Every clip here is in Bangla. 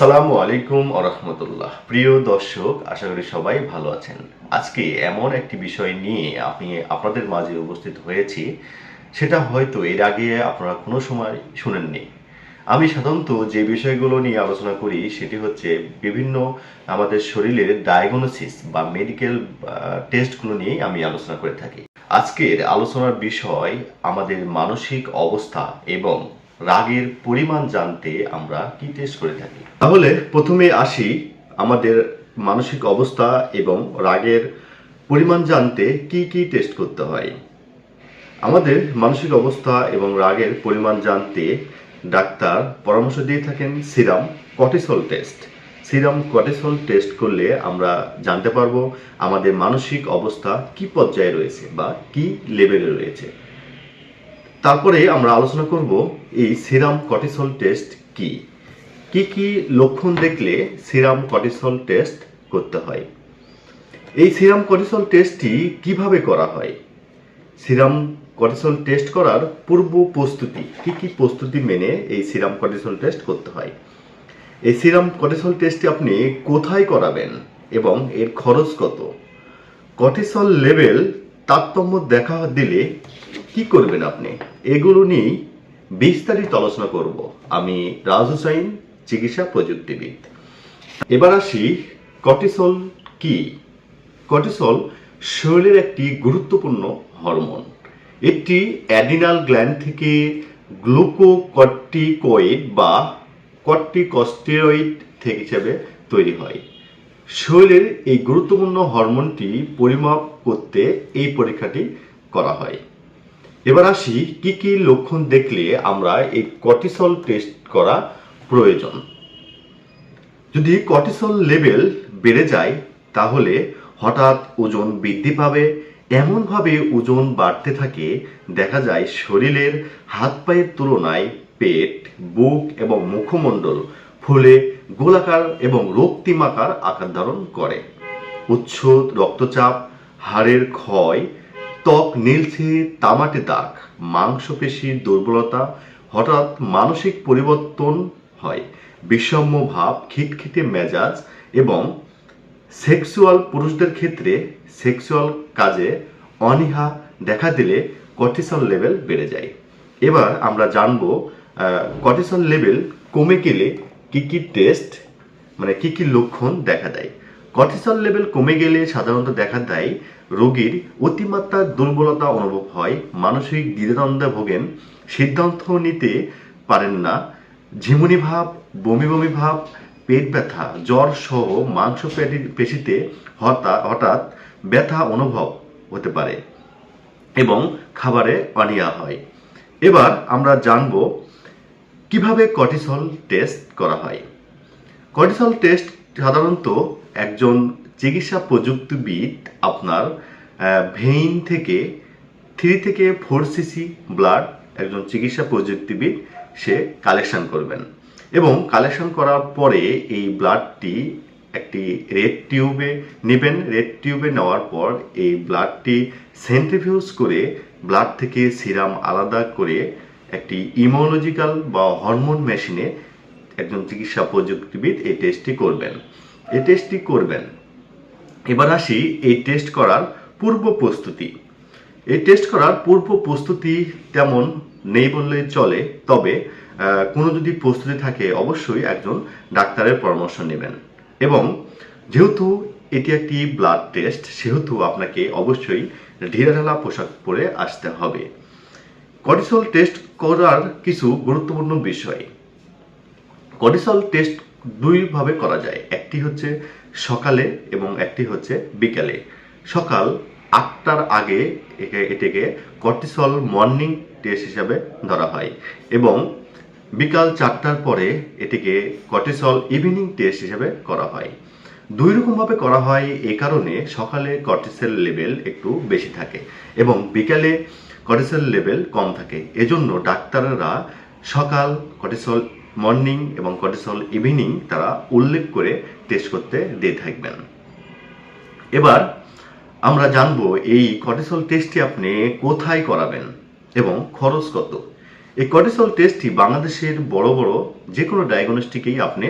আসসালামু আলাইকুম আরহামতুল্লাহ প্রিয় দর্শক, আশা করি সবাই ভালো আছেন। আজকে এমন একটি বিষয় নিয়ে আমি আপনাদের মাঝে উপস্থিত হয়েছি, সেটা হয়তো এর আগে আপনারা কোনো সময় শুনেননি। আমি সাধারণত যে বিষয়গুলো নিয়ে আলোচনা করি, সেটি হচ্ছে বিভিন্ন আমাদের শরীরের ডায়াগনোসিস বা মেডিকেল টেস্টগুলো নিয়ে আমি আলোচনা করে থাকি। আজকের আলোচনার বিষয় আমাদের মানসিক অবস্থা এবং রাগের পরিমাণ জানতে আমরা কি টেস্ট করে থাকি? তাহলে প্রথমে আসি আমাদের মানসিক অবস্থা এবং রাগের পরিমাণ জানতে কি কি টেস্ট করতে হয়। আমাদের মানসিক অবস্থা এবং রাগের পরিমাণ জানতে ডাক্তার পরামর্শ দিয়ে থাকেন serum cortisol test serum cortisol test করলে আমরা জানতে পারব আমাদের মানসিক অবস্থা কি পর্যায়ে রয়েছে বা কি লেভেলে রয়েছে। তারপরে আমরা আলোচনা করব এই সিরাম কর্টিসল টেস্ট কি? কি কি লক্ষণ দেখলে সিরাম কর্টিসল টেস্ট করতে হয়? এই সিরাম কর্টিসল টেস্টটি কীভাবে করা হয়? সিরাম কর্টিসল টেস্ট করার পূর্ব প্রস্তুতি, কি কি প্রস্তুতি মেনে এই সিরাম কর্টিসল টেস্ট করতে হয়? এই সিরাম কর্টিসল টেস্টটি আপনি কোথায় করাবেন এবং এর খরচ কত? কর্টিসল লেভেল তারতম্য দেখা দিলে কি করবেন আপনি? এগুলো নিয়েই বিস্তারিত আলোচনা করব। আমি রাজ হুসাইন, চিকিৎসা প্রযুক্তিবিদ। এবার আসি, কর্টিসল কি? কর্টিসল শরীরের একটি গুরুত্বপূর্ণ হরমোন। এটি অ্যাডিনাল গ্ল্যান্ড থেকে গ্লুকোকর্টিকয়েড বা কর্টিকস্টেরয়েড থেকে হিসেবে তৈরি হয়। শরীরের এই গুরুত্বপূর্ণ হরমোনটি পরিমাপ করতে এই পরীক্ষাটি করা হয়। এবার আসি কি কি লক্ষণ দেখলে আমরা এই কর্টিসল টেস্ট করা প্রয়োজন। যদি কর্টিসল লেভেল বেড়ে যায়, তাহলে হঠাৎ ওজন বৃদ্ধি পাবে, এমনভাবে ওজন বাড়তে থাকে, দেখা যায় শরীরের হাত পায়ের তুলনায় পেট, বুক এবং মুখমণ্ডল ফুলে গোলাকার এবং রক্তিমাকার আকার ধারণ করে। উচ্চ রক্তচাপ, হাড়ের ক্ষয়, ত্বক নীলচে তামাটে দাগ, মাংসপেশির দুর্বলতা হঠাৎ মানসিক পরিবর্তন হয়। বিষম্য ভাব, খিটখিটে মেজাজ এবং সেক্সুয়াল পুরুষদের ক্ষেত্রে সেক্সুয়াল কাজে অনীহা দেখা দিলে কর্টিসল লেভেল বেড়ে যায়। এবার আমরা জানব কর্টিসল লেভেল কমে গেলে কি কি টেস্ট মানে কি কি লক্ষণ দেখা দেয়। কর্টিসল লেভেল কমে গেলে সাধারণত দেখা দেয় রোগীর অতিমাত্রার দুর্বলতা অনুভব হয়, মানসিক দ্বিধাদ্বন্দ্বে ভোগেন, সিদ্ধান্ত নিতে পারেন না, ঝিমুনি ভাব, বমি বমি ভাব, পেট ব্যথা, জ্বর সহ মাংস পেশিতে হঠাৎ হঠাৎ ব্যথা অনুভব হতে পারে এবং খাবারে অনিয়া হয়। এবার আমরা জানব কীভাবে কর্টিসল টেস্ট করা হয়? কর্টিসল টেস্ট সাধারণত একজন চিকিৎসা প্রযুক্তিবিদ আপনার ভেইন থেকে থ্রি থেকে ফোর সিসি ব্লাড একজন চিকিৎসা প্রযুক্তিবিদ সে কালেকশন করবেন। এবং কালেকশন করার পরে এই ব্লাডটি একটি রেড টিউবে নেবেন। রেড টিউবে নেওয়ার পর এই ব্লাডটি সেন্ট্রিফিউজ করে ব্লাড থেকে সিরাম আলাদা করে একটি ইমোলজিক্যাল বা হরমোন মেশিনে একজন চিকিৎসা প্রযুক্তিবিদ এই টেস্টটি করবেন। এই টেস্টটি করবেন। এবার আসি এই টেস্ট করার পূর্ব প্রস্তুতি। এই টেস্ট করার পূর্ব প্রস্তুতি তেমন নেই বললে চলে, তবে কোনো যদি প্রস্তুতি থাকে অবশ্যই একজন ডাক্তারের পরামর্শ নেবেন। এবং যেহেতু এটি একটি ব্লাড টেস্ট সেহেতু আপনাকে অবশ্যই ঢিলাঢালা পোশাক পরে আসতে হবে। কর্টিসল টেস্ট করার কিছু গুরুত্বপূর্ণ বিষয়। কর্টিসল টেস্ট দুইভাবে করা যায়। একটি হচ্ছে সকালে এবং একটি হচ্ছে বিকালে। সকাল আটটার আগে এটিকে কর্টিসল মর্নিং টেস্ট হিসাবে ধরা হয় এবং বিকাল চারটার পরে এটিকে কর্টিসল ইভিনিং টেস্ট হিসাবে করা হয়। দুই রকমভাবে করা হয় এ কারণে সকালে কর্টিসল লেভেল একটু বেশি থাকে এবং বিকালে কর্টিসল লেভেল কম থাকে। এজন্য ডাক্তাররা সকাল কর্টিসল মর্নিং এবং কর্টিসল ইভিনিং তারা উল্লেখ করে টেস্ট করতে দিয়ে থাকবেন। এবার আমরা জানব এই কর্টিসল টেস্টটি আপনি কোথায় করাবেন এবং খরচ কত? এই কর্টিসল টেস্টটি বাংলাদেশের বড় বড় যে কোনো ডায়াগনস্টিকেই আপনি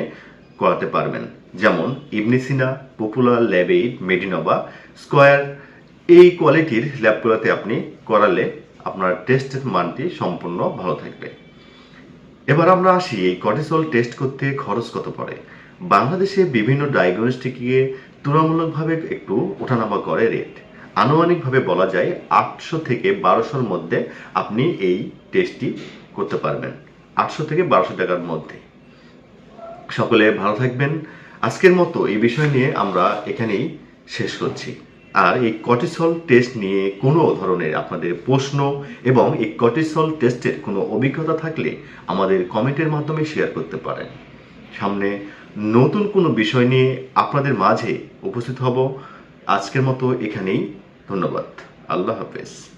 করাতে পারবেন। যেমন ইবনিসিনা পপুলার ল্যাবেইড মেডিনোভা স্কোয়ার এই কোয়ালিটির ল্যাবগুলোতে আপনি করালে আপনার টেস্টের মানটি সম্পূর্ণ ভালো থাকবে। এবার আমরা আসি এই কর্টিসল টেস্ট করতে খরচ কত পড়ে। বাংলাদেশে বিভিন্ন ডায়াগনস্টিকে তুলনামূলকভাবে একটু ওঠানামা করে রেট আনুমানিকভাবে বলা যায় আটশো থেকে বারোশোর মধ্যে আপনি এই টেস্টটি করতে পারবেন। আটশো থেকে বারোশো টাকার মধ্যে। সকলে ভালো থাকবেন। আজকের মতো এই বিষয় নিয়ে আমরা এখানেই শেষ করছি। আর এই কর্টিসল টেস্ট নিয়ে কোনো ধরনের আপনাদের প্রশ্ন এবং এই কর্টিসল টেস্টের কোনো অভিজ্ঞতা থাকলে আমাদের কমেন্টের মাধ্যমে শেয়ার করতে পারেন। সামনে নতুন কোনো বিষয় নিয়ে আপনাদের মাঝে উপস্থিত হব। আজকের মতো এখানেই। ধন্যবাদ। আল্লাহ হাফেজ।